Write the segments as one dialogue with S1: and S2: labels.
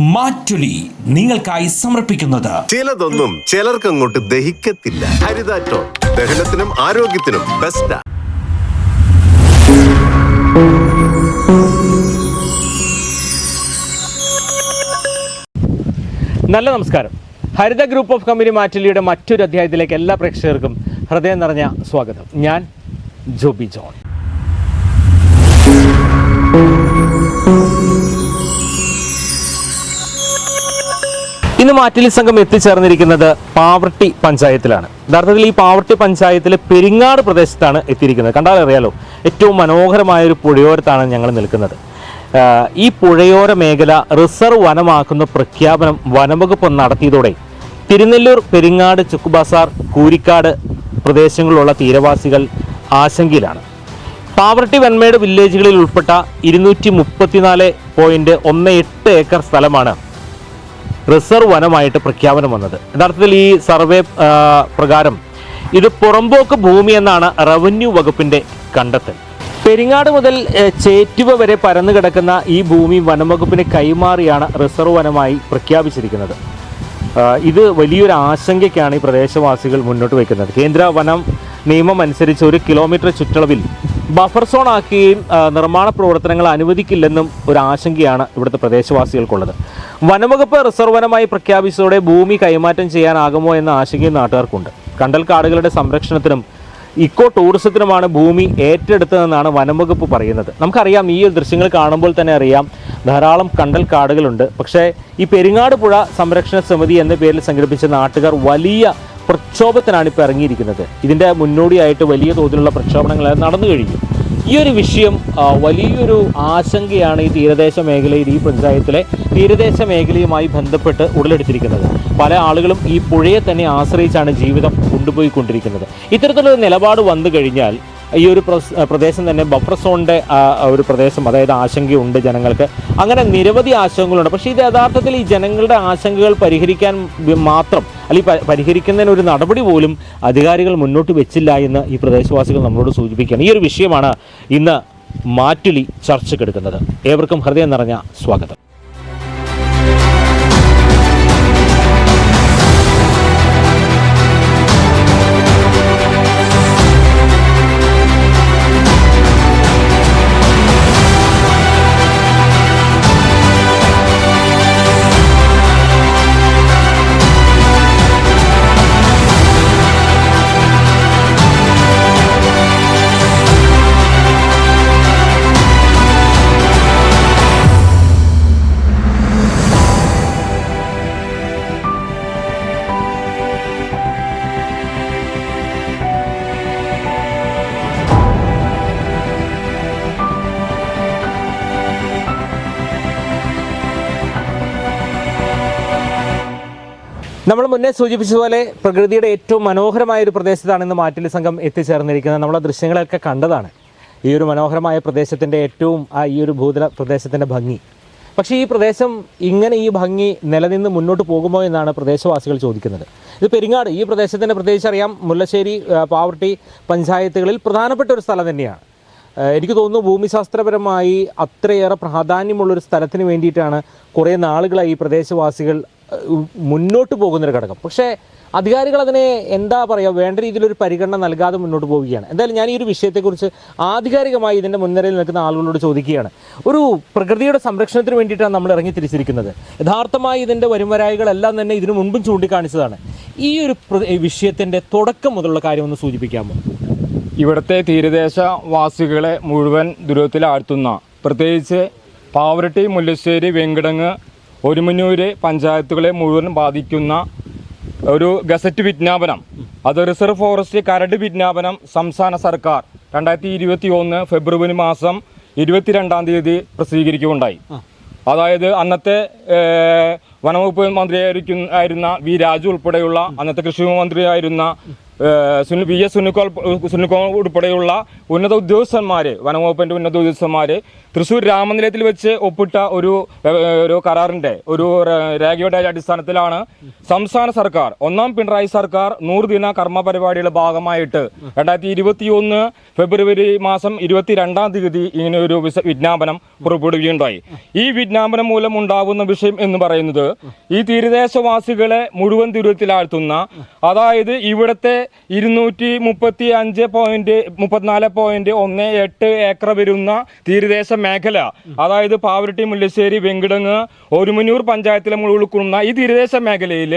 S1: മാറ്റുലി നിങ്ങൾക്കായി സമർപ്പിക്കുന്നത്.
S2: ചിലതൊന്നും ചിലർക്ക് അങ്ങോട്ട് ദഹിക്കത്തില്ല. ഹരിതാറ്റോ ദഹനത്തിനും ആരോഗ്യത്തിനും ബെസ്റ്റാ
S3: നല്ല നമസ്കാരം. ഹരിത ഗ്രൂപ്പ് ഓഫ് കമ്പനി മാറ്റിലിയുടെ മറ്റൊരു അധ്യായത്തിലേക്ക് എല്ലാ പ്രേക്ഷകർക്കും ഹൃദയം നിറഞ്ഞ സ്വാഗതം. ഞാൻ ജോബി ജോൺ. ഇന്ന് മാറ്റിലി സംഘം എത്തിച്ചേർന്നിരിക്കുന്നത് പാവർട്ടി പഞ്ചായത്തിലാണ്. യഥാർത്ഥത്തിൽ ഈ പാവർട്ടി പഞ്ചായത്തിലെ പെരിങ്ങാട് പ്രദേശത്താണ് എത്തിയിരിക്കുന്നത്. കണ്ടാൽ അറിയാലോ ഏറ്റവും മനോഹരമായ ഒരു പുഴയോരത്താണ് ഞങ്ങൾ നിൽക്കുന്നത്. ഈ പുഴയോര മേഖല റിസർവ് വനമാക്കുന്ന പ്രഖ്യാപനം വനംവകുപ്പ് നടത്തിയതോടെ തിരുനെല്ലൂർ പെരിങ്ങാട് ചുക്കുബാസാർ കൂരിക്കാട് പ്രദേശങ്ങളിലുള്ള തീരവാസികൾ ആശങ്കയിലാണ്. പാവർട്ടി വെൺമേട് വില്ലേജുകളിൽ ഉൾപ്പെട്ട ഇരുന്നൂറ്റി മുപ്പത്തിനാല് പോയിന്റ് ഒന്ന് എട്ട് ഏക്കർ സ്ഥലമാണ് റിസർവ് വനമായിട്ട് പ്രഖ്യാപനം വന്നത്. യഥാർത്ഥത്തിൽ ഈ സർവേ പ്രകാരം ഇത് പുറമ്പോക്ക് ഭൂമി എന്നാണ് റവന്യൂ വകുപ്പിന്റെ കണ്ടെത്തൽ. പെരിങ്ങാട് മുതൽ ചേറ്റുവ വരെ പരന്നു കിടക്കുന്ന ഈ ഭൂമി വനംവകുപ്പിന് കൈമാറിയാണ് റിസർവ് വനമായി പ്രഖ്യാപിച്ചിരിക്കുന്നത്. ഇത് വലിയൊരു ആശങ്കയ്ക്കാണ് ഈ പ്രദേശവാസികൾ മുന്നോട്ട് വയ്ക്കുന്നത്. കേന്ദ്ര വനം നിയമം അനുസരിച്ച് ഒരു കിലോമീറ്റർ ചുറ്റളവിൽ ബഫർ സോൺ ആക്കുകയും നിർമ്മാണ പ്രവർത്തനങ്ങൾ അനുവദിക്കില്ലെന്നും ഒരു ആശങ്കയാണ് ഇവിടുത്തെ പ്രദേശവാസികൾക്കുള്ളത്. വനംവകുപ്പ് റിസർവ് വനമായി പ്രഖ്യാപിച്ചതോടെ ഭൂമി കൈമാറ്റം ചെയ്യാനാകുമോ എന്ന ആശങ്കയും നാട്ടുകാർക്കുണ്ട്. കണ്ടൽ കാടുകളുടെ സംരക്ഷണത്തിനും ഇക്കോ ടൂറിസത്തിനുമാണ് ഭൂമി ഏറ്റെടുത്തതെന്നാണ് വനംവകുപ്പ് പറയുന്നത്. നമുക്കറിയാം ഈ ഒരു ദൃശ്യങ്ങൾ കാണുമ്പോൾ തന്നെ അറിയാം ധാരാളം കണ്ടൽ കാടുകളുണ്ട്. പക്ഷേ ഈ പെരിങ്ങാട് പുഴ സംരക്ഷണ സമിതി എന്ന പേരിൽ സംഘടിപ്പിച്ച നാട്ടുകാർ വലിയ പ്രക്ഷോഭത്തിനാണ് ഇപ്പോൾ ഇറങ്ങിയിരിക്കുന്നത്. ഇതിന്റെ മുന്നോടിയായിട്ട് വലിയ തോതിലുള്ള പ്രക്ഷോഭങ്ങൾ നടന്നു കഴിഞ്ഞു. ഈ ഒരു വിഷയം വലിയൊരു ആശങ്കയാണ് ഈ തീരദേശ മേഖലയിൽ ഈ പഞ്ചായത്തിലെ തീരദേശ മേഖലയുമായി ബന്ധപ്പെട്ട് ഉടലെടുത്തിരിക്കുന്നത്. പല ആളുകളും ഈ പുഴയെ തന്നെ ആശ്രയിച്ചാണ് ജീവിതം കൊണ്ടുപോയിക്കൊണ്ടിരിക്കുന്നത്. ഇത്തരത്തിലൊരു നിലപാട് വന്നു കഴിഞ്ഞാൽ ഈ ഒരു പ്രദേശം തന്നെ ബഫർ സോണിന്റെ ഒരു പ്രദേശം അതായത് ആശങ്കയുണ്ട് ജനങ്ങൾക്ക്. അങ്ങനെ നിരവധി ആശങ്കകളുണ്ട്. പക്ഷേ ഇത് യഥാർത്ഥത്തിൽ ഈ ജനങ്ങളുടെ ആശങ്കകൾ പരിഹരിക്കാൻ മാത്രം അല്ലെങ്കിൽ പരിഹരിക്കുന്നതിന് ഒരു നടപടി പോലും അധികാരികൾ മുന്നോട്ട് വെച്ചില്ല എന്ന് ഈ പ്രദേശവാസികൾ നമ്മളോട് സൂചിപ്പിക്കുകയാണ്. ഈ ഒരു വിഷയമാണ് ഇന്ന് മാറ്റുലി ചർച്ചയ്ക്കെടുക്കുന്നത് ഏവർക്കും ഹൃദയം നിറഞ്ഞ സ്വാഗതം. നമ്മൾ മുന്നേ സൂചിപ്പിച്ചതുപോലെ പ്രകൃതിയുടെ ഏറ്റവും മനോഹരമായ ഒരു പ്രദേശത്താണ് ഇന്ന് മാറ്റിലി സംഘം എത്തിച്ചേർന്നിരിക്കുന്നത്. നമ്മൾ ദൃശ്യങ്ങളൊക്കെ കണ്ടതാണ്. ഈ ഒരു മനോഹരമായ പ്രദേശത്തിന്റെ ഏറ്റവും ആ ഈ ഒരു ഭൂതല പ്രദേശത്തിന്റെ ഭംഗി. പക്ഷേ ഈ പ്രദേശം ഇങ്ങനെ ഈ ഭംഗി നിലനിന്ന് മുന്നോട്ട് പോകുമോ എന്നാണ് പ്രദേശവാസികൾ ചോദിക്കുന്നത്. ഇത് പെരിങ്ങാട് ഈ പ്രദേശത്തിന്റെ പ്രത്യേകിച്ച് അറിയാം. മുല്ലശ്ശേരി പാവർട്ടി പഞ്ചായത്തുകളിൽ പ്രധാനപ്പെട്ട ഒരു സ്ഥലം തന്നെയാണ്. എനിക്ക് തോന്നുന്നു ഭൂമിശാസ്ത്രപരമായി അത്രയേറെ പ്രാധാന്യമുള്ളൊരു സ്ഥലത്തിന് വേണ്ടിയിട്ടാണ് കുറേ നാളുകളായി ഈ പ്രദേശവാസികൾ മുന്നോട്ട് പോകുന്നൊരു ഘടകം. പക്ഷേ അധികാരികൾ അതിനെ എന്താ പറയുക വേണ്ട രീതിയിലൊരു പരിഗണന നൽകാതെ മുന്നോട്ട് പോവുകയാണ്. എന്തായാലും ഞാൻ ഈ ഒരു വിഷയത്തെക്കുറിച്ച് ആധികാരികമായി ഇതിന്റെ മുൻനിരയിൽ നിൽക്കുന്ന ആളുകളോട് ചോദിക്കുകയാണ്. ഒരു പ്രകൃതിയുടെ സംരക്ഷണത്തിന് വേണ്ടിയിട്ടാണ് നമ്മൾ ഇറങ്ങി തിരിച്ചിരിക്കുന്നത്. യഥാർത്ഥമായി ഇതിന്റെ വരുംവരായികളെല്ലാം തന്നെ ഇതിനു മുൻപും ചൂണ്ടിക്കാണിച്ചതാണ്. ഈ ഒരു വിഷയത്തിന്റെ തുടക്കം മുതലുള്ള കാര്യം ഒന്ന് സൂചിപ്പിക്കാമോ?
S4: ഇവിടുത്തെ തീരദേശ വാസികളെ മുഴുവൻ ദുരിതത്തിലാഴ്ത്തുന്ന പ്രത്യേകിച്ച് പാവറട്ടി മുല്ലശ്ശേരി വെങ്കടങ്ങ് ഒരുമന്നൂര് പഞ്ചായത്തുകളെ മുഴുവൻ ബാധിക്കുന്ന ഒരു ഗസറ്റ് വിജ്ഞാപനം. അത് റിസർവ് ഫോറസ്റ്റ് കരട് വിജ്ഞാപനം സംസ്ഥാന സർക്കാർ രണ്ടായിരത്തി ഇരുപത്തി ഒന്ന് ഫെബ്രുവരി മാസം ഇരുപത്തിരണ്ടാം തീയതി പ്രസിദ്ധീകരിക്കുകയുണ്ടായി. അതായത് അന്നത്തെ വനവകുപ്പ് മന്ത്രിയായിരിക്കുന്ന ആയിരുന്ന വി രാജു ഉൾപ്പെടെയുള്ള അന്നത്തെ കൃഷി മന്ത്രിയായിരുന്ന വി എസ്. സുനിക്കോൾ സുനിക്കോൾ ഉൾപ്പെടെയുള്ള ഉന്നത ഉദ്യോഗസ്ഥന്മാർ വനംവകുപ്പിന്റെ ഉന്നത ഉദ്യോഗസ്ഥന്മാർ തൃശ്ശൂർ രാമനിലയത്തിൽ വെച്ച് ഒപ്പിട്ട ഒരു ഒരു കരാറിന്റെ ഒരു രേഖയുടെ അടിസ്ഥാനത്തിലാണ് സംസ്ഥാന സർക്കാർ ഒന്നാം പിണറായി സർക്കാർ നൂറ് ദിന കർമ്മ പരിപാടിയുടെ ഭാഗമായിട്ട് രണ്ടായിരത്തി ഇരുപത്തി ഒന്ന് ഫെബ്രുവരി മാസം ഇരുപത്തിരണ്ടാം തീയതി ഇങ്ങനെ ഒരു വിജ്ഞാപനം പുറപ്പെടുകയുണ്ടായി ഈ വിജ്ഞാപനം മൂലം ഉണ്ടാകുന്ന വിഷയം എന്ന് പറയുന്നത് ഈ തീരദേശവാസികളെ മുഴുവൻ ദുരിതത്തിലാഴ്ത്തുന്ന അതായത് ഇവിടുത്തെ ഇരുന്നൂറ്റി മുപ്പത്തി അഞ്ച് പോയിന്റ് മുപ്പത്തിനാല് പോയിന്റ് ഒന്ന് എട്ട് ഏക്കർ വരുന്ന തീരദേശ മേഖല. അതായത് പാവരട്ടി മുല്ലശ്ശേരി വെങ്കിടങ്ങ് ഒരുമനൂർ പഞ്ചായത്തിലെ മുഴുവൻ ഈ തീരദേശ മേഖലയിൽ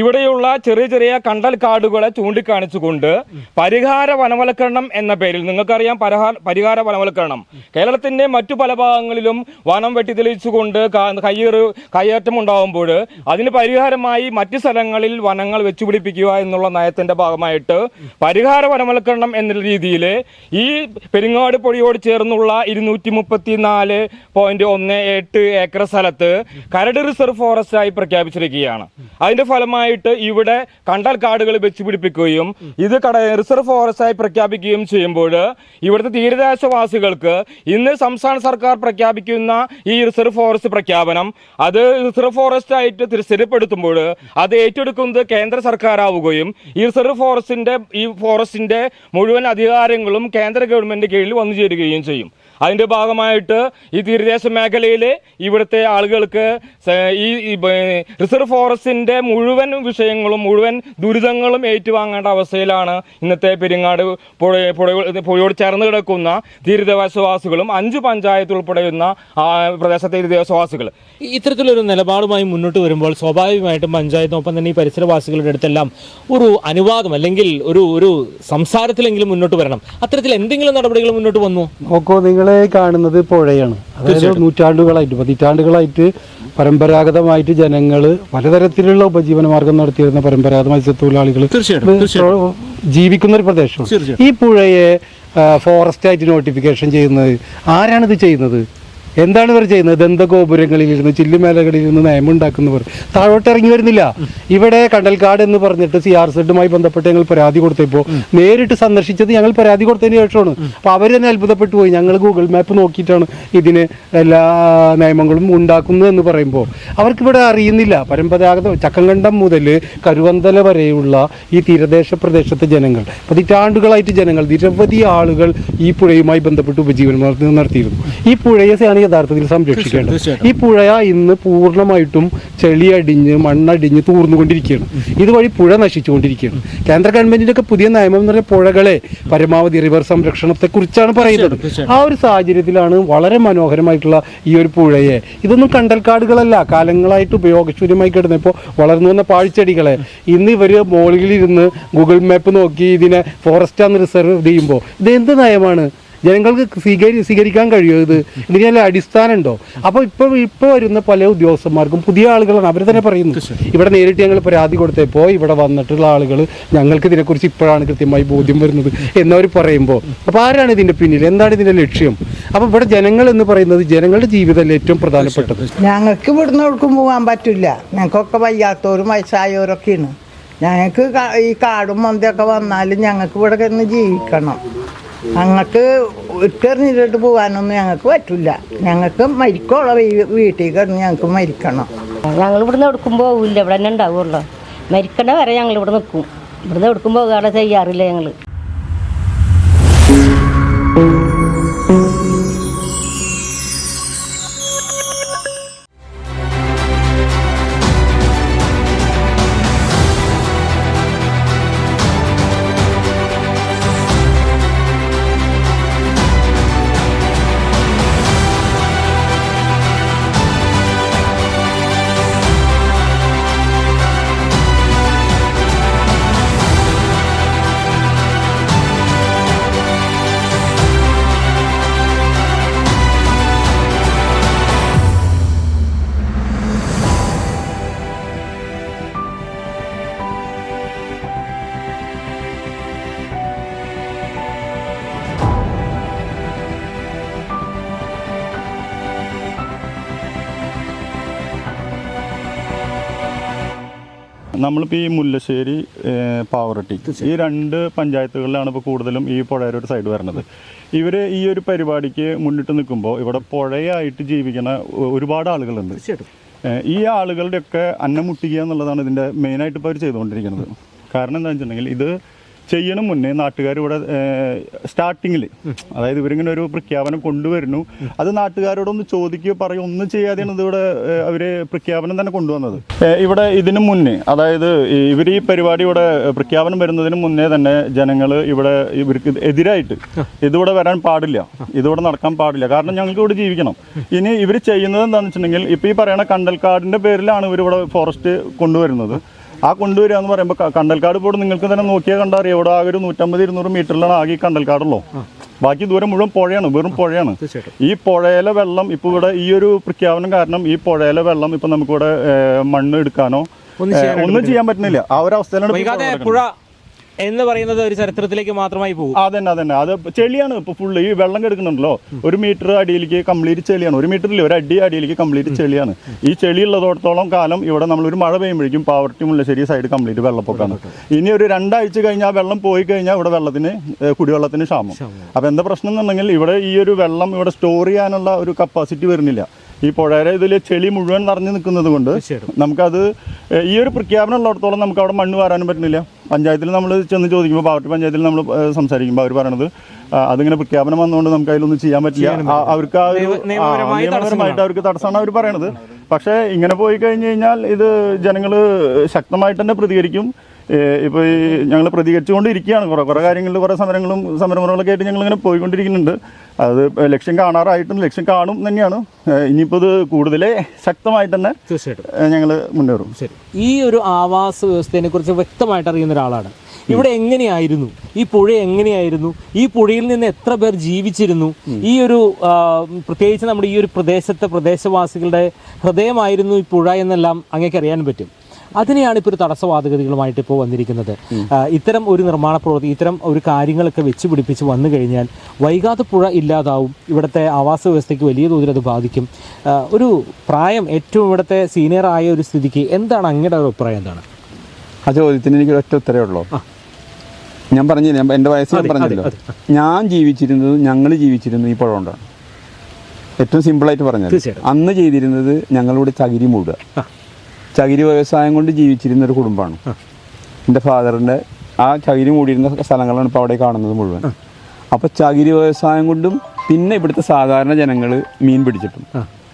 S4: ഇവിടെയുള്ള ചെറിയ ചെറിയ കണ്ടൽ കാടുകളെ ചൂണ്ടിക്കാണിച്ചുകൊണ്ട് പരിഹാര വനവൽക്കരണം എന്ന പേരിൽ നിങ്ങൾക്കറിയാം പരഹാ പരിഹാര വനവൽക്കരണം. കേരളത്തിന്റെ മറ്റു പല ഭാഗങ്ങളിലും വനം വെട്ടിത്തെളിച്ചുകൊണ്ട് കയ്യേറ് കയ്യേറ്റം ഉണ്ടാകുമ്പോൾ അതിന് പരിഹാരമായി മറ്റു സ്ഥലങ്ങളിൽ വനങ്ങൾ വെച്ചുപിടിപ്പിക്കുക എന്നുള്ള നയത്തിന്റെ ഭാഗമായിട്ട് പരിഹാര വനവൽക്കരണം എന്ന രീതിയിൽ ഈ പെരിങ്ങാട് പൊടിയോട് ചേർന്നുള്ള ഇരുന്നൂറ്റി മുപ്പത്തി നാല് പോയിന്റ് ഒന്ന് എട്ട് ഏക്കർ സ്ഥലത്ത് കരട് റിസർവ് ഫോറസ്റ്റ് ആയി പ്രഖ്യാപിച്ചിരിക്കുകയാണ്. അതിന്റെ ഫലമായിട്ട് ഇവിടെ കണ്ടൽ കാടുകൾ വെച്ച് പിടിപ്പിക്കുകയും ഇത് കട റിസർവ് ഫോറസ്റ്റ് ആയി പ്രഖ്യാപിക്കുകയും ചെയ്യുമ്പോൾ ഇവിടുത്തെ തീരദേശവാസികൾക്ക് ഇന്ന് സംസ്ഥാന സർക്കാർ പ്രഖ്യാപിക്കുന്ന ഈ റിസർവ് ഫോറസ്റ്റ് പ്രഖ്യാപനം അത് റിസർവ് ഫോറസ്റ്റ് ആയിട്ട് സ്ഥിരപ്പെടുത്തുമ്പോൾ അത് ഏറ്റെടുക്കുന്നത് കേന്ദ്ര സർക്കാരാവുകയും ഈ റിസർവ് ഫോറസ്റ്റിന്റെ ഈ ഫോറസ്റ്റിന്റെ മുഴുവൻ അധികാരങ്ങളും കേന്ദ്ര ഗവൺമെന്റ് കീഴിൽ വന്നു ചേരുകയും ചെയ്യും. അതിന്റെ ഭാഗമായിട്ട് ഈ തീരദേശ മേഖലയിൽ ഇവിടുത്തെ ആളുകൾക്ക് ഈ റിസർവ് ഫോറസ്റ്റിന്റെ മുഴുവൻ വിഷയങ്ങളും മുഴുവൻ ദുരിതങ്ങളും ഏറ്റുവാങ്ങേണ്ട അവസ്ഥയിലാണ് ഇന്നത്തെ പെരിങ്ങാട് പുഴ പുഴ- പുഴയോട് ചേർന്ന് കിടക്കുന്ന തീരദേശവാസികളും അഞ്ച് പഞ്ചായത്ത് ഉൾപ്പെടെയുന്ന ആ പ്രദേശത്തെ തീരദേശവാസികൾ.
S3: ഇത്തരത്തിലൊരു നിലപാടുമായി മുന്നോട്ട് വരുമ്പോൾ സ്വാഭാവികമായിട്ടും പഞ്ചായത്തിനൊപ്പം തന്നെ ഈ പരിസരവാസികളുടെ അടുത്തെല്ലാം ഒരു അനുവാദം അല്ലെങ്കിൽ ഒരു ഒരു സംസാരത്തിലെങ്കിലും മുന്നോട്ട് വരണം. അത്തരത്തിൽ എന്തെങ്കിലും നടപടികൾ മുന്നോട്ട് വന്നു?
S5: നോക്കൂ നിങ്ങൾ കാണുന്നത് പുഴയാണ്. അതായത് നൂറ്റാണ്ടുകളായിട്ട് പതിറ്റാണ്ടുകളായിട്ട് പരമ്പരാഗതമായിട്ട് ജനങ്ങൾ പലതരത്തിലുള്ള ഉപജീവന മാർഗം നടത്തിയിരുന്ന പരമ്പരാഗത മത്സ്യത്തൊഴിലാളികൾ ജീവിക്കുന്ന ഒരു പ്രദേശമാണ്. ഈ പുഴയെ ഫോറസ്റ്റ് ആയിട്ട് നോട്ടിഫിക്കേഷൻ ചെയ്യുന്നത് ആരാണ് ഇത് ചെയ്യുന്നത്? എന്താണ് ഇവർ ചെയ്യുന്നത്? ദന്തഗോപുരങ്ങളിൽ ഇരുന്ന് ചില്ലുമേലകളിൽ ഇരുന്ന് നിയമമുണ്ടാക്കുന്നവർ താഴോട്ട് ഇറങ്ങി വരുന്നില്ല. ഇവിടെ കണ്ടൽക്കാട് എന്ന് പറഞ്ഞിട്ട് സി ആർ സെഡുമായി ബന്ധപ്പെട്ട് ഞങ്ങൾ പരാതി കൊടുത്തപ്പോൾ നേരിട്ട് സന്ദർശിച്ചത് ഞങ്ങൾ പരാതി കൊടുത്തതിന് ശേഷമാണ്. അപ്പോൾ അവർ തന്നെ അത്ഭുതപ്പെട്ടു പോയി. ഞങ്ങൾ ഗൂഗിൾ മാപ്പ് നോക്കിയിട്ടാണ് ഇതിന് എല്ലാ നിയമങ്ങളും ഉണ്ടാക്കുന്നത് എന്ന് പറയുമ്പോൾ. അവർക്കിവിടെ അറിയുന്നില്ല. പരമ്പരാഗത ചക്കങ്കണ്ടം മുതൽ കരുവന്തല വരെയുള്ള ഈ തീരദേശ പ്രദേശത്തെ ജനങ്ങൾ പതിറ്റാണ്ടുകളായിട്ട് ജനങ്ങൾ നിരവധി ആളുകൾ ഈ പുഴയുമായി ബന്ധപ്പെട്ട് ഉപജീവനം നടത്തിയിരുന്നു. ഈ പുഴയെ യഥാർത്ഥത്തിൽ സംരക്ഷിക്കേണ്ടത്. ഈ പുഴ ഇന്ന് പൂർണമായിട്ടും ചെളിയടിഞ്ഞ് മണ്ണടിഞ്ഞ് തൂർന്നുകൊണ്ടിരിക്കുകയാണ്. ഇതുവഴി പുഴ നശിച്ചുകൊണ്ടിരിക്കുകയാണ്. കേന്ദ്ര ഗവൺമെന്റിന്റെ ഒക്കെ പുതിയ നിയമം എന്ന് പറഞ്ഞാൽ പുഴകളെ പരമാവധി റിവർ സംരക്ഷണത്തെ കുറിച്ചാണ് പറയുന്നത് ആ ഒരു സാഹചര്യത്തിലാണ് വളരെ മനോഹരമായിട്ടുള്ള ഈ ഒരു പുഴയെ. ഇതൊന്നും കണ്ടൽക്കാടുകളല്ല കാലങ്ങളായിട്ട് ഉപയോഗശൂന്യമായി കിടന്നപ്പോൾ വളർന്നു വന്ന പാഴ്ചെടികളെ ഇന്ന് ഇവർ മോളിലിരുന്ന് ഗൂഗിൾ മാപ്പ് നോക്കി ഇതിനെ ഫോറസ്റ്റ് ആണ് റിസർവ് ചെയ്യുമ്പോൾ ഇത് എന്ത് നയമാണ്? ജനങ്ങൾക്ക് സ്വീകരി സ്വീകരിക്കാൻ കഴിയുമോ ഇത്? ഇതിന് നല്ല അടിസ്ഥാനം ഉണ്ടോ അപ്പോൾ ഇപ്പോൾ ഇപ്പോൾ വരുന്ന പല ഉദ്യോഗസ്ഥന്മാർക്കും പുതിയ ആളുകളാണ്. അവർ തന്നെ പറയുന്നത് ഇവിടെ നേരിട്ട് ഞങ്ങൾ പരാതി കൊടുത്തപ്പോൾ ഇവിടെ വന്നിട്ടുള്ള ആളുകൾ ഞങ്ങൾക്ക് ഇതിനെക്കുറിച്ച് ഇപ്പോഴാണ് കൃത്യമായി ബോധ്യം വരുന്നത് എന്നവർ പറയുമ്പോൾ. അപ്പോൾ ആരാണ് ഇതിന്റെ പിന്നിൽ? എന്താണ് ഇതിന്റെ ലക്ഷ്യം? അപ്പോൾ ഇവിടെ ജനങ്ങൾ എന്ന് പറയുന്നത് ജനങ്ങളുടെ ജീവിതത്തിൽ ഏറ്റവും പ്രധാനപ്പെട്ടത്.
S6: ഞങ്ങൾക്ക് ഇവിടുന്ന് എവിടേക്കും പോകാൻ പറ്റില്ല. ഞങ്ങൾക്കൊക്കെ വയ്യാത്തവരും വയസ്സായവരൊക്കെയാണ്. ഞങ്ങൾക്ക് ഈ കാടും മന്തിയൊക്കെ വന്നാലും ഞങ്ങൾക്ക് ഇവിടെ കിടന്ന് ജീവിക്കണം. ഞങ്ങൾക്ക് ഇട്ടെറിഞ്ഞിട്ട് പോകാനൊന്നും ഞങ്ങൾക്ക് പറ്റില്ല. ഞങ്ങൾക്ക് മരിക്കോളെ വീട്ടിൽ കിടന്ന് ഞങ്ങൾക്ക് മരിക്കണം.
S7: ഞങ്ങൾ ഇവിടുന്ന് എടുക്കും പോകില്ല ഇവിടെ തന്നെ ഉണ്ടാവുള്ളൂ. മരിക്കണ വരെ ഞങ്ങൾ ഇവിടെ നിൽക്കും. ഇവിടുന്ന് എടുക്കും പോകാതെ ചെയ്യാറില്ല ഞങ്ങൾ.
S8: നമ്മളിപ്പോൾ ഈ മുല്ലശ്ശേരി പാവറട്ടി ഈ രണ്ട് പഞ്ചായത്തുകളിലാണ് ഇപ്പോൾ കൂടുതലും ഈ പുഴയുടെ ഒരു സൈഡ് വരുന്നത്. ഇവർ ഈ ഒരു പരിപാടിക്ക് മുന്നിട്ട് നിൽക്കുമ്പോൾ ഇവിടെ പുഴയായിട്ട് ജീവിക്കുന്ന ഒരുപാട് ആളുകളുണ്ട്. ഈ ആളുകളുടെയൊക്കെ അന്നം മുട്ടിക്കുക എന്നുള്ളതാണ് ഇതിന്റെ മെയിനായിട്ട് ഇപ്പോൾ അവർ ചെയ്തുകൊണ്ടിരിക്കുന്നത്. കാരണം എന്താണെന്ന് വെച്ചിട്ടുണ്ടെങ്കിൽ ഇത് ചെയ്യണം മുന്നേ നാട്ടുകാർ ഇവിടെ സ്റ്റാർട്ടിങ്ങിൽ അതായത് ഇവരിങ്ങനെ ഒരു പ്രഖ്യാപനം കൊണ്ടുവരുന്നു. അത് നാട്ടുകാരോടൊന്ന് ചോദിക്കുകയോ പറയുകയോ ഒന്നും ചെയ്യാതെയാണ് ഇതിവിടെ അവർ പ്രഖ്യാപനം തന്നെ കൊണ്ടുവന്നത്. ഇവിടെ ഇതിനു മുന്നേ അതായത് ഇവർ ഈ പരിപാടി ഇവിടെ പ്രഖ്യാപനം വരുന്നതിന് മുന്നേ തന്നെ ജനങ്ങൾ ഇവിടെ ഇവർക്ക് എതിരായിട്ട് ഇതിവിടെ വരാൻ പാടില്ല. ഇതിവിടെ നടക്കാൻ പാടില്ല. കാരണം ഞങ്ങൾക്ക് ഇവിടെ ജീവിക്കണം. ഇനി ഇവർ ചെയ്യുന്നത് എന്താണെന്ന് വെച്ചിട്ടുണ്ടെങ്കിൽ ഇപ്പോൾ ഈ പറയുന്ന കണ്ടൽക്കാടിന്റെ പേരിലാണ് ഇവരിവിടെ ഫോറസ്റ്റ് കൊണ്ടുവരുന്നത്. ആ കൊണ്ടുവരിക എന്ന് പറയുമ്പോൾ കണ്ടൽക്കാട് പോലും നിങ്ങൾക്ക് തന്നെ നോക്കിയാൽ കണ്ടാൽ അറിയാം. ഇവിടെ ആകെ ഒരു നൂറ്റമ്പത് ഇരുന്നൂറ് മീറ്ററിലാണ് ആകെ ഈ കണ്ടൽക്കാടുള്ളൂ. ബാക്കി ദൂരം മുഴുവൻ പുഴയാണ് വെറും പുഴയാണ്. ഈ പുഴയിലെ വെള്ളം ഇപ്പോൾ ഇവിടെ ഈ ഒരു പ്രഖ്യാപനം കാരണം ഈ പുഴയിലെ വെള്ളം ഇപ്പൊ നമുക്കിവിടെ മണ്ണ് എടുക്കാനോ ഒന്നും ചെയ്യാൻ പറ്റുന്നില്ല. ആ ഒരു അവസ്ഥയിലാണ്
S3: പുഴ എന്ന് പറയുന്നത് ഒരു ചരിത്രത്തിലേക്ക് മാത്രമായി പോകും.
S8: അതന്നെ അതന്നെ. അത് ചെളിയാണ്. ഇപ്പൊ ഫുള്ള് ഈ വെള്ളം കിടക്കുന്നുണ്ടല്ലോ. ഒരു മീറ്റർ അടിയിലേക്ക് കംപ്ലീറ്റ് ചെളിയാണ്. ഒരു മീറ്ററിൽ ഒരു അടി അടിയിലേക്ക് കംപ്ലീറ്റ് ചെളിയാണ്. ഈ ചെളി ഉള്ളതോടത്തോളം കാലം ഇവിടെ നമ്മൾ ഒരു മഴ പെയ്യുമ്പോഴേക്കും പാവർട്ടി മുല്ലശ്ശേരി സൈഡ് കംപ്ലീറ്റ് വെള്ളപ്പൊക്കമാണ് ഇനി ഒരു രണ്ടാഴ്ച കഴിഞ്ഞാൽ വെള്ളം പോയി കഴിഞ്ഞാൽ ഇവിടെ വെള്ളത്തിന് കുടിവെള്ളത്തിന് ക്ഷാമം. അപ്പൊ എന്താ പ്രശ്നം എന്നുണ്ടെങ്കിൽ ഇവിടെ ഈ ഒരു വെള്ളം ഇവിടെ സ്റ്റോർ ചെയ്യാനുള്ള ഒരു കപ്പാസിറ്റി വരുന്നില്ല. ഈ പുഴയുടെ ഇതിൽ ചെളി മുഴുവൻ നിറഞ്ഞു നിൽക്കുന്നത് കൊണ്ട് നമുക്കത് ഈ ഒരു പ്രഖ്യാപനം ഉള്ളിടത്തോളം നമുക്ക് അവിടെ മണ്ണ് വാരാനും പറ്റുന്നില്ല. പഞ്ചായത്തിൽ നമ്മൾ ചെന്ന് ചോദിക്കുമ്പോൾ പാവർട്ടി പഞ്ചായത്തിൽ നമ്മൾ സംസാരിക്കുമ്പോൾ അവർ പറയണത് അതിങ്ങനെ പ്രഖ്യാപനം വന്നുകൊണ്ട് നമുക്ക് അതിലൊന്നും ചെയ്യാൻ പറ്റില്ല. അവർക്ക് ആ ഒരു
S3: നിയമപരമായി
S8: നിയമപരമായിട്ട് അവർക്ക് തടസ്സമാണ് അവർ പറയണത്. പക്ഷേ ഇങ്ങനെ പോയി കഴിഞ്ഞ് കഴിഞ്ഞാൽ ഇത് ജനങ്ങൾ ശക്തമായിട്ട് തന്നെ പ്രതികരിക്കും. ഇപ്പോൾ ഈ ഞങ്ങൾ പ്രതികരിച്ചുകൊണ്ടിരിക്കുകയാണ്. കുറേ കുറേ കാര്യങ്ങളിൽ കുറേ സമരങ്ങളും സമരമുറകളൊക്കെ ആയിട്ട് ഞങ്ങൾ ഇങ്ങനെ പോയിക്കൊണ്ടിരിക്കുന്നുണ്ട്. അത് ലക്ഷ്യം കാണാറായിട്ടും ലക്ഷ്യം കാണും തന്നെയാണ്. ഇനിയിപ്പോൾ ഇത് കൂടുതലേ ശക്തമായിട്ട് തന്നെ
S3: തീർച്ചയായിട്ടും.
S8: ഞങ്ങൾ മുന്നേറും
S3: ശരി. ഈ ഒരു ആവാസ വ്യവസ്ഥയെ കുറിച്ച് വ്യക്തമായിട്ട് അറിയുന്ന ഒരാളാണ്. ഇവിടെ എങ്ങനെയായിരുന്നു? ഈ പുഴ എങ്ങനെയായിരുന്നു? ഈ പുഴയിൽ നിന്ന് എത്ര പേർ ജീവിച്ചിരുന്നു? ഈ ഒരു പ്രത്യേകിച്ച് നമ്മുടെ ഈ ഒരു പ്രദേശത്തെ പ്രദേശവാസികളുടെ ഹൃദയമായിരുന്നു ഈ പുഴ എന്നെല്ലാം അങ്ങേക്ക് അറിയാൻ പറ്റും. അതിനെയാണ് ഇപ്പോൾ ഒരു തടസ്സവാദഗതികളുമായിട്ട് ഇപ്പോൾ വന്നിരിക്കുന്നത്. ഇത്തരം ഒരു നിർമ്മാണ പ്രവൃത്തി ഇത്തരം ഒരു കാര്യങ്ങളൊക്കെ വെച്ച് പിടിപ്പിച്ച് വന്നു കഴിഞ്ഞാൽ വൈകാതെ പുഴ ഇല്ലാതാവും. ഇവിടുത്തെ ആവാസ വ്യവസ്ഥയ്ക്ക് വലിയ തോതിൽ അത് ബാധിക്കും. ഒരു പ്രായം ഏറ്റവും ഇവിടുത്തെ സീനിയർ ആയ ഒരു സ്ഥിതിക്ക് എന്താണ് അങ്ങയുടെ ഒരു അഭിപ്രായം എന്താണ്?
S9: ആ ചോദ്യത്തിന് എനിക്ക് ഒറ്റ ഉത്തരവേ ഉള്ളൂ. ഞാൻ പറഞ്ഞില്ല? ഞാൻ എന്റെ വയസ്സ് ഞാൻ പറഞ്ഞല്ലോ? ഞാൻ ജീവിച്ചിരുന്നത് ഞങ്ങൾ ജീവിച്ചിരുന്നത് ഈ പുഴ കൊണ്ടാണ്. ഏറ്റവും സിമ്പിളായിട്ട് പറഞ്ഞത്. അന്ന് ചെയ്തിരുന്നത് ഞങ്ങളിവിടെ ചകിരി മൂടുക. ചകിരി വ്യവസായം കൊണ്ട് ജീവിച്ചിരുന്ന ഒരു കുടുംബമാണ്. എന്റെ ഫാദറിന്റെ ആ ചകിരി മൂടിയിരുന്ന സ്ഥലങ്ങളാണ് ഇപ്പോൾ അവിടെ കാണുന്നത് മുഴുവൻ. അപ്പോൾ ചകിരി വ്യവസായം കൊണ്ടും പിന്നെ ഇവിടുത്തെ സാധാരണ ജനങ്ങൾ മീൻ പിടിച്ചിട്ടും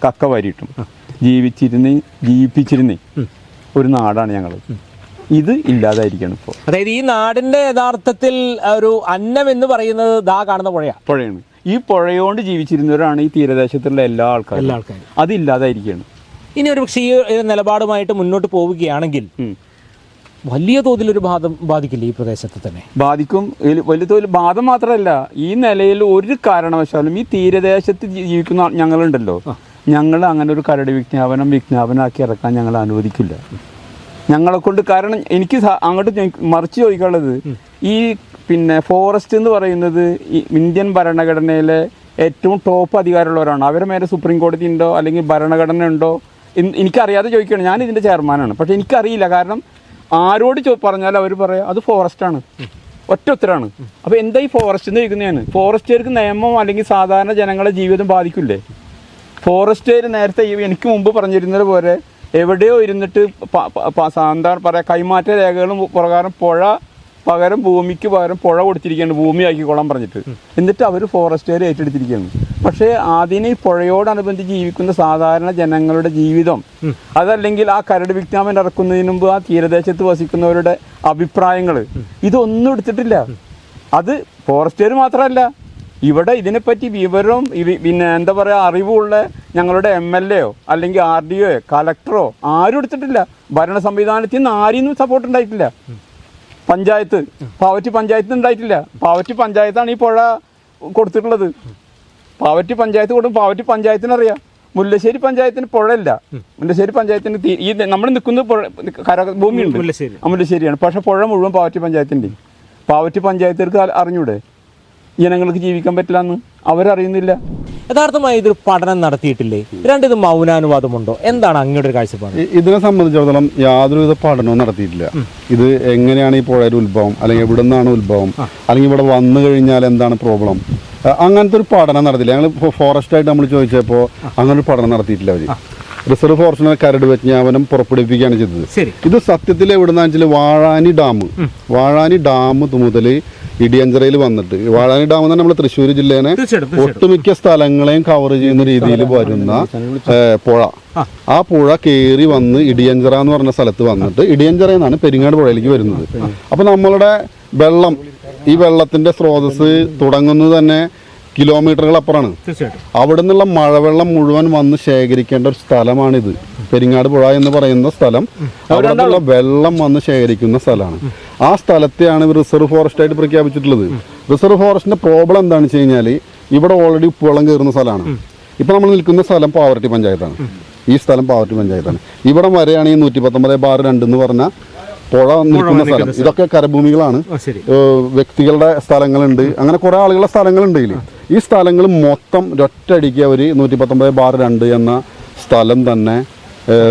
S9: കക്ക വാരിയിട്ടും ജീവിച്ചിരുന്ന് ജീവിപ്പിച്ചിരുന്നേ ഒരു നാടാണ് ഞങ്ങൾ ഇത് ഇല്ലാതായിരിക്കണം ഇപ്പോൾ
S3: അതായത് ഈ നാടിന്റെ യഥാർത്ഥത്തിൽ ഒരു അന്നം എന്ന് പറയുന്നത് ദാ കാണുന്ന പുഴയാണ്
S9: പുഴയാണ്. ഈ പുഴയോണ്ട് ജീവിച്ചിരുന്നവരാണ് ഈ തീരദേശത്തുള്ള എല്ലാ ആൾക്കാരും.
S3: എല്ലാ ആൾക്കാരും.
S9: അതില്ലാതായിരിക്കുകയാണ്
S3: ഇനി ഒരു പക്ഷേ ഈ ഒരു നിലപാടുമായിട്ട് മുന്നോട്ട് പോവുകയാണെങ്കിൽ വലിയ തോതിൽ ഒരു ബാധം ബാധിക്കില്ല ഈ പ്രദേശത്ത് തന്നെ?
S9: ബാധിക്കും. വലിയ തോതിൽ ബാധം മാത്രമല്ല ഈ നിലയിൽ ഒരു കാരണവശാലും ഈ തീരദേശത്ത് ജീവിക്കുന്ന ഞങ്ങളുണ്ടല്ലോ. ഞങ്ങൾ അങ്ങനെ ഒരു കരട് വിജ്ഞാപനം വിജ്ഞാപനമാക്കി ഇറക്കാൻ ഞങ്ങൾ അനുവദിക്കില്ല. ഞങ്ങളെ കൊണ്ട് കാരണം എനിക്ക് അങ്ങോട്ട് മറിച്ച് ചോദിക്കാനുള്ളത് ഈ പിന്നെ ഫോറസ്റ്റ് എന്ന് പറയുന്നത് ഇന്ത്യൻ ഭരണഘടനയിലെ ഏറ്റവും ടോപ്പ് അധികാരമുള്ളവരാണ്. അവരുടെ മേലെ സുപ്രീം കോടതി ഉണ്ടോ? അല്ലെങ്കിൽ ഭരണഘടന ഉണ്ടോ? എനിക്കറിയാതെ ചോദിക്കുകയാണ്. ഞാൻ ഇതിന്റെ ചെയർമാനാണ് പക്ഷേ എനിക്കറിയില്ല. കാരണം ആരോട് പറഞ്ഞാൽ അവർ പറയാം അത് ഫോറസ്റ്റാണ് ഒറ്റ ഉത്തരാണ്. അപ്പോൾ എന്താ ഈ ഫോറസ്റ്റ് എന്ന് ചോദിക്കുന്നതാണ്? ഫോറസ്റ്റുകാർക്ക് നിയമം അല്ലെങ്കിൽ സാധാരണ ജനങ്ങളെ ജീവിതം ബാധിക്കില്ലേ? ഫോറസ്റ്റുകാർ നേരത്തെ എനിക്ക് മുമ്പ് പറഞ്ഞിരുന്നത് പോലെ എവിടെയോ ഇരുന്നിട്ട് എന്താ പറയുക കൈമാറ്റ രേഖകളും പ്രകാരം പുഴ പകരം ഭൂമിക്ക് പകരം പുഴ കൊടുത്തിരിക്കുകയാണ്. ഭൂമിയാക്കിക്കോളാൻ പറഞ്ഞിട്ട്. എന്നിട്ട് അവർ ഫോറസ്റ്റുകാർ ഏറ്റെടുത്തിരിക്കുകയാണ്. പക്ഷേ അതിന് പുഴയോടനുബന്ധിച്ച് ജീവിക്കുന്ന സാധാരണ ജനങ്ങളുടെ ജീവിതം. അതല്ലെങ്കിൽ ആ കരട് വിജ്ഞാപനം ഇറക്കുന്നതിന് മുമ്പ് ആ തീരദേശത്ത് വസിക്കുന്നവരുടെ അഭിപ്രായങ്ങൾ ഇതൊന്നും എടുത്തിട്ടില്ല. അത് ഫോറസ്റ്റുകാർ മാത്രമല്ല. ഇവിടെ ഇതിനെപ്പറ്റി വിവരവും പിന്നെ എന്താ പറയുക അറിവുള്ള ഞങ്ങളുടെ എം എൽ എയോ അല്ലെങ്കിൽ ആർ ഡി ഒയോ കലക്ടറോ ആരും എടുത്തിട്ടില്ല. ഭരണ സംവിധാനത്തിൽ നിന്ന് ആരെയും സപ്പോർട്ട് ഉണ്ടായിട്ടില്ല. പഞ്ചായത്ത് പാവറ്റി പഞ്ചായത്ത് ഉണ്ടായിട്ടില്ല. പാവറ്റി പഞ്ചായത്താണ് ഈ പുഴ കൊടുത്തിട്ടുള്ളത്. പാവറ്റി പഞ്ചായത്ത് കൊടുക്കും പാവറ്റി പഞ്ചായത്തിനറിയാം. മുല്ലശ്ശേരി പഞ്ചായത്തിന് പുഴയില്ല. മുല്ലശ്ശേരി പഞ്ചായത്തിന് ഈ നമ്മൾ നിൽക്കുന്ന പുഴ കര ഭൂമിയുണ്ട്.
S3: മുല്ലശ്ശേരി.
S9: ആ, മുല്ലശ്ശേരിയാണ്. പക്ഷെ പുഴ മുഴുവൻ പാവറ്റി പഞ്ചായത്തിന്റെ പാവറ്റി പഞ്ചായത്തുകാർക്ക് അറിഞ്ഞൂടെ? ജനങ്ങൾക്ക് ജീവിക്കാൻ പറ്റില്ല എന്ന് അവരറിയുന്നില്ല.
S3: യഥാർത്ഥമായി ഇതൊരു പഠനം നടത്തിയിട്ടില്ലേ? രണ്ട് ഇത് മൗനാനുവാദമുണ്ടോ? എന്താണ് അങ്ങയുടെ ഒരു കാഴ്ചപ്പാട്?
S10: ഇതിനെ സംബന്ധിച്ചിടത്തോളം യാതൊരുവിധ പഠനവും നടത്തിയിട്ടില്ല. ഇത് എങ്ങനെയാണ് ഈ പുഴയുടെ ഉത്ഭവം? അല്ലെങ്കിൽ എവിടെ നിന്നാണ് ഉത്ഭവം അല്ലെങ്കിൽ ഇവിടെ വന്നു കഴിഞ്ഞാൽ എന്താണ് പ്രോബ്ലം? അങ്ങനത്തെ ഒരു പഠനം നടത്തില്ല ഞങ്ങൾ ഫോറസ്റ്റ് ആയിട്ട് നമ്മൾ ചോദിച്ചപ്പോൾ അങ്ങനെ ഒരു പഠനം നടത്തിയിട്ടില്ല അവർ റിസർവ് ഫോറസ്റ്റിനെ കരട് വിജ്ഞാപനം പുറപ്പെടുവിക്കുകയാണ് ചെയ്തത്. ഇത് സത്യത്തിൽ എവിടുന്നാന്ന് വെച്ചാൽ വാഴാനി ഡാം. വാഴാനി ഡാം മുതൽ ഇടിയഞ്ചിറയിൽ വന്നിട്ട്. വാഴാനി ഡാം തന്നെ നമ്മുടെ തൃശ്ശൂർ ജില്ലേനെ. ഒട്ടുമിക്ക സ്ഥലങ്ങളെയും കവർ ചെയ്യുന്ന രീതിയിൽ വരുന്ന പുഴ. ആ. പുഴ കയറി വന്ന് ഇടിയഞ്ചിറ എന്ന് പറഞ്ഞ സ്ഥലത്ത് വന്നിട്ട് ഇടിയഞ്ചിറ എന്നാണ് പെരിങ്ങാട് പുഴയിലേക്ക് വരുന്നത്. അപ്പൊ നമ്മളുടെ വെള്ളം ഈ വെള്ളത്തിന്റെ സ്രോതസ് തുടങ്ങുന്നത് തന്നെ കിലോമീറ്ററുകൾ അപ്പുറമാണ് അവിടെ നിന്നുള്ള മഴവെള്ളം മുഴുവൻ വന്ന് ശേഖരിക്കേണ്ട ഒരു സ്ഥലമാണിത്. പെരിങ്ങാട് പുഴ എന്ന് പറയുന്ന സ്ഥലം. അവിടെ നിന്നുള്ള വെള്ളം വന്ന് ശേഖരിക്കുന്ന സ്ഥലമാണ്. ആ സ്ഥലത്തെയാണ് റിസർവ് ഫോറസ്റ്റ് ആയിട്ട് പ്രഖ്യാപിച്ചിട്ടുള്ളത്. റിസർവ് ഫോറസ്റ്റിന്റെ പ്രോബ്ലം എന്താണെന്ന് വെച്ച് കഴിഞ്ഞാൽ ഇവിടെ ഓൾറെഡി ഉപ്പുവെള്ളം കയറുന്ന സ്ഥലമാണ്. ഇപ്പൊ നമ്മൾ നിൽക്കുന്ന സ്ഥലം പാവർട്ടി പഞ്ചായത്താണ്. ഈ സ്ഥലം പാവർട്ടി പഞ്ചായത്താണ്. ഇവിടെ വരെയാണ് ഈ നൂറ്റി പത്തൊമ്പത് ബാർ രണ്ട് എന്ന് പറഞ്ഞ പുഴ നിൽക്കുന്ന സ്ഥലം. ഇതൊക്കെ കരഭൂമികളാണ്. വ്യക്തികളുടെ സ്ഥലങ്ങളുണ്ട്. അങ്ങനെ കുറെ ആളുകളുടെ സ്ഥലങ്ങളുണ്ട് ഇതിൽ ഈ സ്ഥലങ്ങൾ മൊത്തം ഒറ്റയടിക്ക് അവർ നൂറ്റി പത്തൊമ്പത് ബാർ രണ്ട് എന്ന സ്ഥലം തന്നെ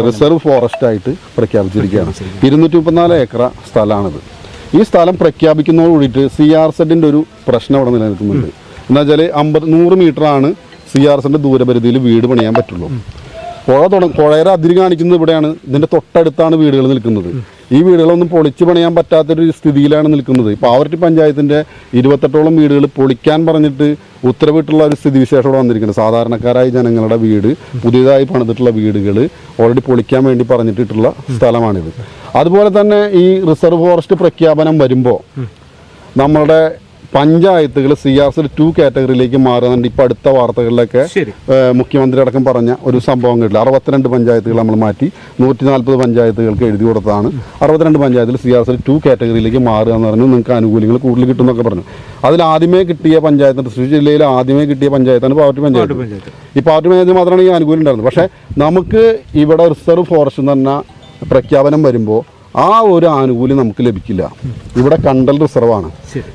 S10: റിസർവ് ഫോറസ്റ്റ് ആയിട്ട് പ്രഖ്യാപിച്ചിരിക്കുകയാണ്. ഇരുന്നൂറ്റി മുപ്പത്തിനാല് ഏക്കർ സ്ഥലമാണിത് ഈ സ്ഥലം പ്രഖ്യാപിക്കുന്നതോട് കൂടിയിട്ട് സി ആർ സെഡിന്റെ ഒരു പ്രശ്നം അവിടെ നിലനിൽക്കുന്നുണ്ട്. എന്നുവെച്ചാൽ അമ്പത് നൂറ് മീറ്ററാണ് സി ആർ സെഡിന്റെ ദൂരപരിധിയിൽ വീട് പണിയാൻ പറ്റുള്ളൂ. പുഴ തുട പുഴയുടെ അതിര് കാണിക്കുന്നത് ഇവിടെയാണ്. ഇതിന്റെ തൊട്ടടുത്താണ് വീടുകൾ നിൽക്കുന്നത്. ഈ വീടുകളൊന്നും പൊളിച്ചു പണിയാൻ പറ്റാത്തൊരു സ്ഥിതിയിലാണ് നിൽക്കുന്നത്. പാവർട്ടി പഞ്ചായത്തിന്റെ ഇരുപത്തെട്ടോളം വീടുകൾ പൊളിക്കാൻ പറഞ്ഞിട്ട് ഉത്തരവിട്ടുള്ള ഒരു സ്ഥിതിവിശേഷം ഇവിടെ വന്നിരിക്കുന്നത്. സാധാരണക്കാരായ ജനങ്ങളുടെ വീട് പുതിയതായി പണിതിട്ടുള്ള വീടുകൾ ഓൾറെഡി പൊളിക്കാൻ വേണ്ടി പറഞ്ഞിട്ടുള്ള സ്ഥലമാണിത്. അതുപോലെ തന്നെ ഈ റിസർവ് ഫോറസ്റ്റ് പ്രഖ്യാപനം വരുമ്പോൾ നമ്മളുടെ പഞ്ചായത്തുകൾ സി ആർ സി ടു കാറ്റഗറിയിലേക്ക് മാറുന്നുണ്ട്. ഇപ്പൊ അടുത്ത വാർത്തകളിലൊക്കെ മുഖ്യമന്ത്രി അടക്കം പറഞ്ഞ ഒരു സംഭവം കേട്ടില്ല അറുപത്തിരണ്ട് പഞ്ചായത്തുകൾ നമ്മൾ മാറ്റി നൂറ്റി നാൽപ്പത് പഞ്ചായത്തുകൾക്ക് എഴുതി കൊടുത്തതാണ്. അറുപത്തിരണ്ട് പഞ്ചായത്തിൽ സി ആർ സി ടു കാറ്റഗറിയിലേക്ക് മാറുക എന്ന് പറഞ്ഞു. നിങ്ങൾക്ക് ആനുകൂല്യങ്ങൾ കൂടുതൽ കിട്ടുമെന്നൊക്കെ പറഞ്ഞു. അതിൽ ആദ്യമേ കിട്ടിയ പഞ്ചായത്ത് തൃശ്ശൂർ ജില്ലയിൽ ആദ്യമേ കിട്ടിയ പഞ്ചായത്താണ് പാവറ്റി പഞ്ചായത്ത്. ഈ പാവറ്റി പഞ്ചായത്ത് മാത്രമാണ് ഈ ആനുകൂല്യം ഉണ്ടായിരുന്നത്. പക്ഷേ നമുക്ക് ഇവിടെ റിസർവ് ഫോറസ്റ്റ് എന്ന് പറഞ്ഞ പ്രഖ്യാപനം വരുമ്പോൾ ആ ഒരു ആനുകൂല്യം നമുക്ക് ലഭിക്കില്ല. ഇവിടെ കണ്ടൽ റിസർവാണ്.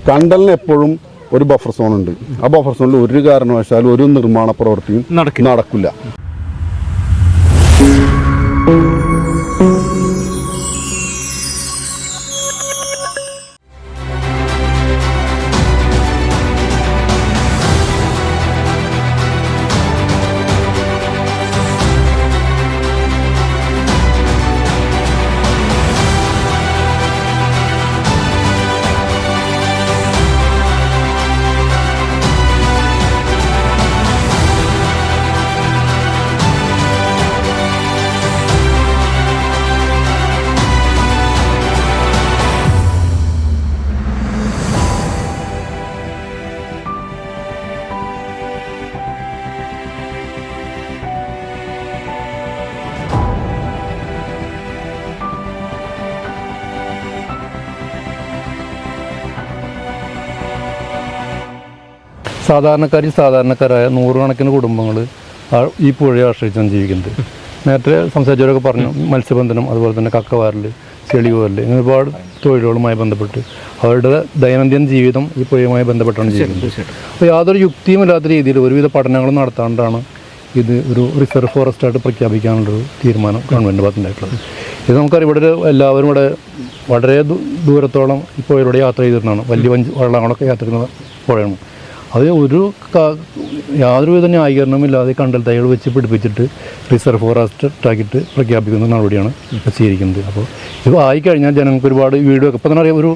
S10: കണ്ടലിന് എപ്പോഴും ഒരു ബഫർ സോൺ ഉണ്ട്. ആ ബഫർ സോണിൽ ഒരു കാരണവശാലും ഒരു നിർമ്മാണ പ്രവൃത്തിയും
S3: നടക്കില്ല.
S11: സാധാരണക്കാരിൽ സാധാരണക്കാരായ നൂറുകണക്കിന് കുടുംബങ്ങൾ ഈ പുഴയെ ആശ്രയിച്ചാണ് ജീവിക്കുന്നത്. നേരത്തെ സംസാരിച്ചവരൊക്കെ പറഞ്ഞു മത്സ്യബന്ധനം അതുപോലെ തന്നെ കക്കവാരൽ ചെളികോരൽ ഇങ്ങനെ ഒരുപാട് തൊഴിലുകളുമായി ബന്ധപ്പെട്ട് അവരുടെ ദൈനംദിന ജീവിതം ഈ പുഴയുമായി ബന്ധപ്പെട്ടാണ് ജീവിക്കുന്നത്. അപ്പോൾ യാതൊരു യുക്തിയുമില്ലാത്ത രീതിയിൽ ഒരുവിധ പഠനങ്ങളും നടത്താണ്ടാണ് ഇത് ഒരു റിസർവ് ഫോറസ്റ്റ് ആയിട്ട് പ്രഖ്യാപിക്കാനുള്ളൊരു തീരുമാനം ഗവൺമെന്റ് ഭാഗത്തുണ്ടായിട്ടുള്ളത്. ഇത് നമുക്കറിയാം ഇവിടെ എല്ലാവരും ഇവിടെ വളരെ ദൂരത്തോളം ഇപ്പോൾ ഇവിടെ യാത്ര ചെയ്തിരുന്നതാണ്. വലിയ വഞ്ചി വള്ളങ്ങളൊക്കെ യാത്ര ചെയ്യുന്ന പുഴയാണ്. അത് ഒരു യാതൊരുവിധ ന്യായീകരണമില്ലാതെ കണ്ടൽ തൈകൾ വെച്ച് പിടിപ്പിച്ചിട്ട് റിസർവ് ഫോറസ്റ്റ് ആക്കിയിട്ട് പ്രഖ്യാപിക്കുന്ന നടപടിയാണ് ഇപ്പോൾ സ്വീകരിക്കുന്നത്. അപ്പോൾ ഇത് ആയിക്കഴിഞ്ഞാൽ ജനങ്ങൾക്ക് ഒരുപാട് വീട് വെക്കും ഇപ്പോൾ തന്നെ അറിയാം ഒരു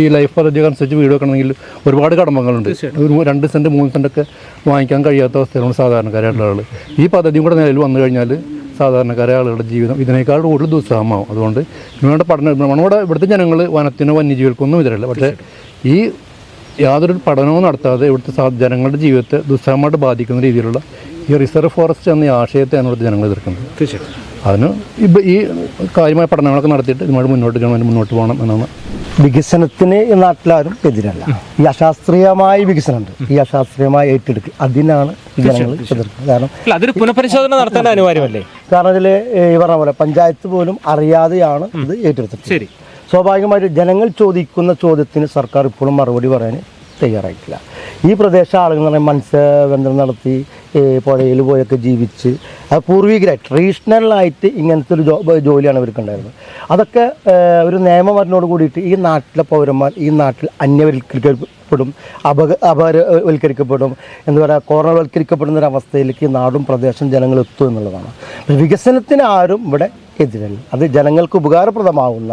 S11: ഈ ലൈഫ് പദ്ധതി അനുസരിച്ച് വീട് വെക്കണമെങ്കിൽ ഒരുപാട് കടമകളുണ്ട്. ഒരു രണ്ട് സെന്റ് മൂന്ന് സെന്റൊക്കെ വാങ്ങിക്കാൻ കഴിയാത്ത അവസ്ഥയിലാണ് സാധാരണക്കാരായിട്ടുള്ള ആൾ ഈ പദ്ധതിയും കൂടെ നിലയിൽ വന്നു കഴിഞ്ഞാൽ സാധാരണക്കാരെ ആളുകളുടെ ജീവിതം ഇതിനേക്കാൾ കൂടുതൽ ദുസ്സഹമാവും. അതുകൊണ്ട് ഇതിനുവേണ്ട പഠനം നമ്മുടെ ഇവിടുത്തെ ജനങ്ങൾ വനത്തിനോ വന്യജീവികൾക്കൊന്നും എതിരല്ല പക്ഷേ ഈ യാതൊരു പഠനവും നടത്താതെ ഇവിടുത്തെ ജനങ്ങളുടെ ജീവിതത്തെ ദുസ്സഹമായിട്ട് ബാധിക്കുന്ന രീതിയിലുള്ള ഈ റിസർവ് ഫോറസ്റ്റ് എന്ന ആശയത്തെയാണ് ഇവിടുത്തെ ജനങ്ങൾ എതിർക്കുന്നത്.
S3: തീർച്ചയായിട്ടും.
S11: അതിന് ഇപ്പം ഈ കാര്യമായ പഠനങ്ങളൊക്കെ നടത്തിയിട്ട് ഇതുമായിട്ട് മുന്നോട്ട് ഗവൺമെന്റ് മുന്നോട്ട് പോകണം എന്നാണ്
S12: വികസനത്തിന് ഈ നാട്ടിലാരും എതിരല്ല. ഈ അശാസ്ത്രീയമായ വികസനമുണ്ട്. ഈ അശാസ്ത്രീയമായ ഏറ്റെടുക്കൽ. അതിനാണ് ജനങ്ങൾ എതിർക്കുന്നത്. കാരണം
S3: അല്ല അതൊരു പുനഃപരിശോധന നടത്തേണ്ട അനിവാര്യമല്ലേ?
S12: കാരണം ഇതിൽ ഈ പറഞ്ഞ പോലെ പഞ്ചായത്ത് പോലും അറിയാതെയാണ് ഇത് ഏറ്റെടുത്തത്
S3: ശരി.
S12: സ്വാഭാവികമായിട്ട് ജനങ്ങൾ ചോദിക്കുന്ന ചോദ്യത്തിന് സർക്കാർ ഇപ്പോഴും മറുപടി പറയാൻ തയ്യാറായിട്ടില്ല. ഈ പ്രദേശ ആളുകൾ എന്ന് പറഞ്ഞാൽ മത്സ്യബന്ധനം നടത്തി പുഴയിൽ പോയൊക്കെ ജീവിച്ച് അത് പൂർവികരായി ട്രഡീഷണലായിട്ട് ഇങ്ങനത്തെ ഒരു ജോലിയാണ് അവർക്ക് ഉണ്ടായിരുന്നത്. അതൊക്കെ ഒരു നിയമം വരുന്നതോട് കൂടിയിട്ട് ഈ നാട്ടിലെ പൗരന്മാർ ഈ നാട്ടിൽ അന്യവൽക്കരിക്കപ്പെടും അപക അപകരവൽക്കരിക്കപ്പെടും എന്താ പറയുക കോർണർവൽക്കരിക്കപ്പെടുന്ന ഒരു അവസ്ഥയിലേക്ക് നാടും പ്രദേശം ജനങ്ങൾ എത്തും എന്നുള്ളതാണ്. വികസനത്തിന് ആരും ഇവിടെ എതിരല്ല അത് ജനങ്ങൾക്ക് ഉപകാരപ്രദമാവുന്ന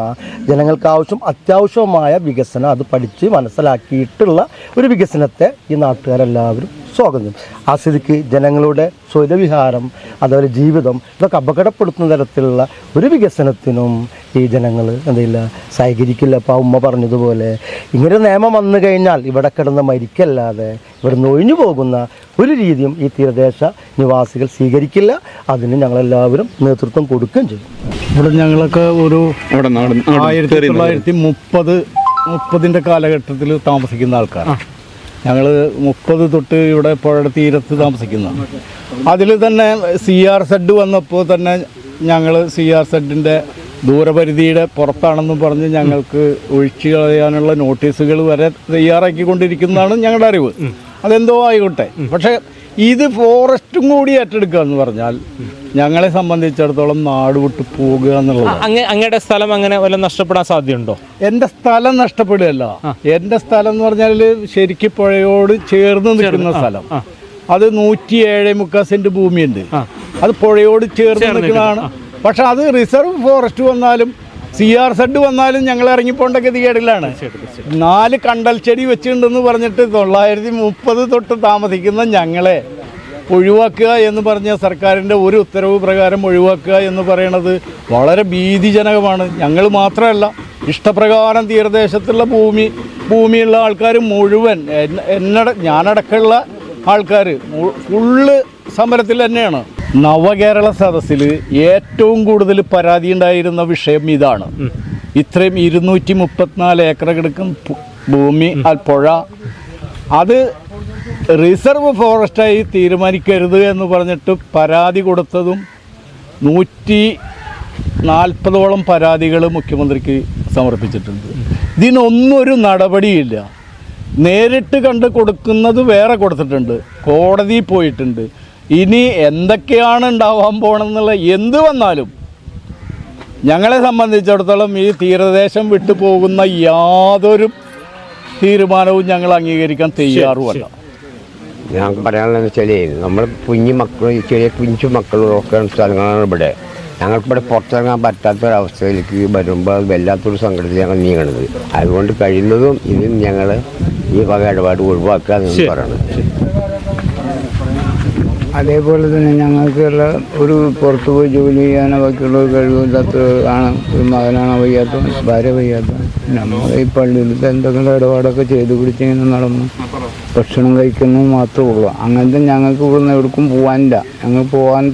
S12: ജനങ്ങൾക്ക് ആവശ്യം അത്യാവശ്യമായ വികസനം അത് പഠിച്ച് മനസ്സിലാക്കിയിട്ടുള്ള ഒരു വികസനത്തെ ഈ നാട്ടുകാരെല്ലാവരും സ്വാഗതം. ആ സ്ഥിതിക്ക് ജനങ്ങളുടെ സ്വരവിഹാരം അതുപോലെ ജീവിതം ഇതൊക്കെ അപകടപ്പെടുത്തുന്ന തരത്തിലുള്ള ഒരു വികസനത്തിനും ഈ ജനങ്ങൾ എന്തില്ല സഹകരിക്കില്ല. അപ്പോൾ ആ ഉമ്മ പറഞ്ഞതുപോലെ ഇങ്ങനെ നിയമം വന്നു കഴിഞ്ഞാൽ ഇവിടെ കിടന്ന് മരിക്കല്ലാതെ ഇവിടെ നിന്ന് ഒഴിഞ്ഞു പോകുന്ന ഒരു രീതിയും ഈ തീരദേശ നിവാസികൾ സ്വീകരിക്കില്ല. അതിന് ഞങ്ങളെല്ലാവരും നേതൃത്വം കൊടുക്കുകയും ചെയ്യും.
S13: ഇവിടെ ഞങ്ങളൊക്കെ ഒരു ആയിരത്തി തൊള്ളായിരത്തി മുപ്പത് മുപ്പതിന്റെ കാലഘട്ടത്തിൽ താമസിക്കുന്ന ആൾക്കാരാണ്. ഞങ്ങൾ മുപ്പത് തൊട്ട് ഇവിടെ പുഴയുടെ തീരത്ത് താമസിക്കുന്നതാണ് അതിൽ തന്നെ സി ആർ സെഡ് വന്നപ്പോൾ തന്നെ ഞങ്ങൾ സി ആർ സെഡിന്റെ ദൂരപരിധിയുടെ പുറത്താണെന്നും പറഞ്ഞ് ഞങ്ങൾക്ക് ഒഴിച്ചു കളയാനുള്ള നോട്ടീസുകൾ വരെ തയ്യാറാക്കിക്കൊണ്ടിരിക്കുന്നതാണ് ഞങ്ങളുടെ അറിവ്. അതെന്തോ ആയിക്കോട്ടെ. പക്ഷേ ഇത് ഫോറസ്റ്റും കൂടി ഏറ്റെടുക്കുക എന്ന് പറഞ്ഞാൽ ഞങ്ങളെ സംബന്ധിച്ചിടത്തോളം നാട് വിട്ട് പോകുക എന്നുള്ളത്
S3: അങ്ങ അങ്ങയുടെ സ്ഥലം അങ്ങനെ വല്ല നഷ്ടപ്പെടാൻ സാധ്യതയുണ്ടോ?
S13: എന്റെ സ്ഥലം നഷ്ടപ്പെടുകയല്ല. എന്റെ സ്ഥലം എന്ന് പറഞ്ഞാൽ ശരിക്കും പുഴയോട് ചേർന്ന് നിൽക്കുന്ന സ്ഥലം. അത് നൂറ്റി ഏഴ് മുക്കാൽ സെന്റ് ഭൂമിയുണ്ട്. അത് പുഴയോട് ചേർന്ന് നിൽക്കുന്നതാണ്. പക്ഷെ അത് റിസർവ് ഫോറസ്റ്റ് വന്നാലും സി ആർ സെഡ് വന്നാലും ഞങ്ങൾ ഇറങ്ങിപ്പോണ്ട ഗതികേടിലാണ്. നാല് കണ്ടൽ ചെടി വെച്ചിട്ടുണ്ടെന്ന് പറഞ്ഞിട്ട് തൊള്ളായിരത്തി മുപ്പത് തൊട്ട് താമസിക്കുന്ന ഞങ്ങളെ ഒഴിവാക്കുക എന്ന് പറഞ്ഞ സർക്കാരിന്റെ ഒരു ഉത്തരവ് പ്രകാരം ഒഴിവാക്കുക എന്ന് പറയുന്നത് വളരെ ഭീതിജനകമാണ്. ഞങ്ങൾ മാത്രമല്ല ഇഷ്ടപ്രകാരം തീരദേശത്തുള്ള ഭൂമി ഭൂമിയുള്ള ആൾക്കാർ മുഴുവൻ എന്ന- എന്നട ഞാനടക്കമുള്ള ആൾക്കാർ ഫുള്ള് സമരത്തിൽ തന്നെയാണ്. നവകേരള സദസ്സിൽ ഏറ്റവും കൂടുതൽ പരാതി ഉണ്ടായിരുന്ന വിഷയം ഇതാണ്. ഇത്രയും ഇരുന്നൂറ്റി മുപ്പത്തിനാല് ഏക്കർ കിടക്കും ഭൂമി പുഴ. അത് റിസർവ് ഫോറസ്റ്റായി തീരുമാനിക്കരുത് എന്ന് പറഞ്ഞിട്ട് പരാതി കൊടുത്തതും നൂറ്റി നാൽപ്പതോളം പരാതികൾ മുഖ്യമന്ത്രിക്ക് സമർപ്പിച്ചിട്ടുണ്ട്. ഇതിനൊന്നും ഒരു നടപടിയില്ല. നേരിട്ട് കണ്ട് കൊടുക്കുന്നത് വേറെ കൊടുത്തിട്ടുണ്ട്. കോടതി പോയിട്ടുണ്ട്. ഇനി എന്തൊക്കെയാണ് ഉണ്ടാവാൻ പോണെന്നുള്ള എന്ത് വന്നാലും ഞങ്ങളെ സംബന്ധിച്ചിടത്തോളം ഈ തീരദേശം വിട്ടു പോകുന്ന യാതൊരു തീരുമാനവും ഞങ്ങൾ അംഗീകരിക്കാൻ തയ്യാറുമല്ല.
S14: ഞാൻ പറയാനുള്ളതെന്ന് വെച്ചാൽ നമ്മൾ കുഞ്ഞു മക്കൾ ചെറിയ കുഞ്ഞു മക്കളൊക്കെ സ്ഥലങ്ങളാണ് ഇവിടെ. ഞങ്ങൾക്കിവിടെ പുറത്തിറങ്ങാൻ പറ്റാത്തൊരവസ്ഥയിലേക്ക് വരുമ്പോൾ വല്ലാത്തൊരു സംഘടന ഞങ്ങൾ നീങ്ങണത്. അതുകൊണ്ട് കഴിയുന്നതും ഇതും ഞങ്ങൾ ഈ വക ഇടപാട് ഒഴിവാക്കുക എന്ന് പറയണത്.
S15: അതേപോലെ തന്നെ ഞങ്ങൾക്കുള്ള ഒരു പുറത്തു പോയി ജോലി ചെയ്യാനോ ബാക്കിയുള്ള കഴിവില്ലാത്ത ആണ്. ഒരു മകനാണ് വയ്യാത്ത ഭാര്യ വയ്യാത്ത നമ്മൾ ഈ പള്ളിയിൽ എന്തെങ്കിലും ഇടപാടൊക്കെ ചെയ്ത് പിടിച്ചിങ്ങനെ നടന്നു. ഭക്ഷണം കഴിക്കുന്നു മാത്രമേ ഉള്ളൂ അങ്ങനത്തെ ഞങ്ങൾക്ക് ഇവിടുന്ന് എവിടേക്കും പോകാനില്ല ഞങ്ങൾ പോകാൻ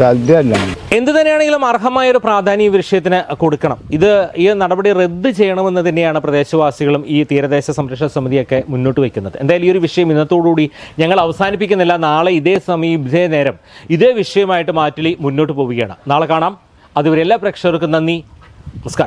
S15: സാധ്യമല്ല
S3: എന്ത് തന്നെയാണെങ്കിലും അർഹമായ ഒരു പ്രാധാന്യം ഈ വിഷയത്തിന് കൊടുക്കണം. ഇത് ഈ നടപടി റദ്ദ് ചെയ്യണമെന്ന് തന്നെയാണ് പ്രദേശവാസികളും ഈ തീരദേശ സംരക്ഷണ സമിതിയൊക്കെ മുന്നോട്ട് വയ്ക്കുന്നത്. എന്തായാലും ഈ ഒരു വിഷയം ഇന്നത്തോടുകൂടി ഞങ്ങൾ അവസാനിപ്പിക്കുന്നില്ല. നാളെ ഇതേ സമയം ഇതേ നേരം ഇതേ വിഷയമായിട്ട് മാറ്റിലി മുന്നോട്ട് പോവുകയാണ്. നാളെ കാണാം. അതുവരെ എല്ലാ പ്രേക്ഷകർക്കും നന്ദി. നമസ്കാരം.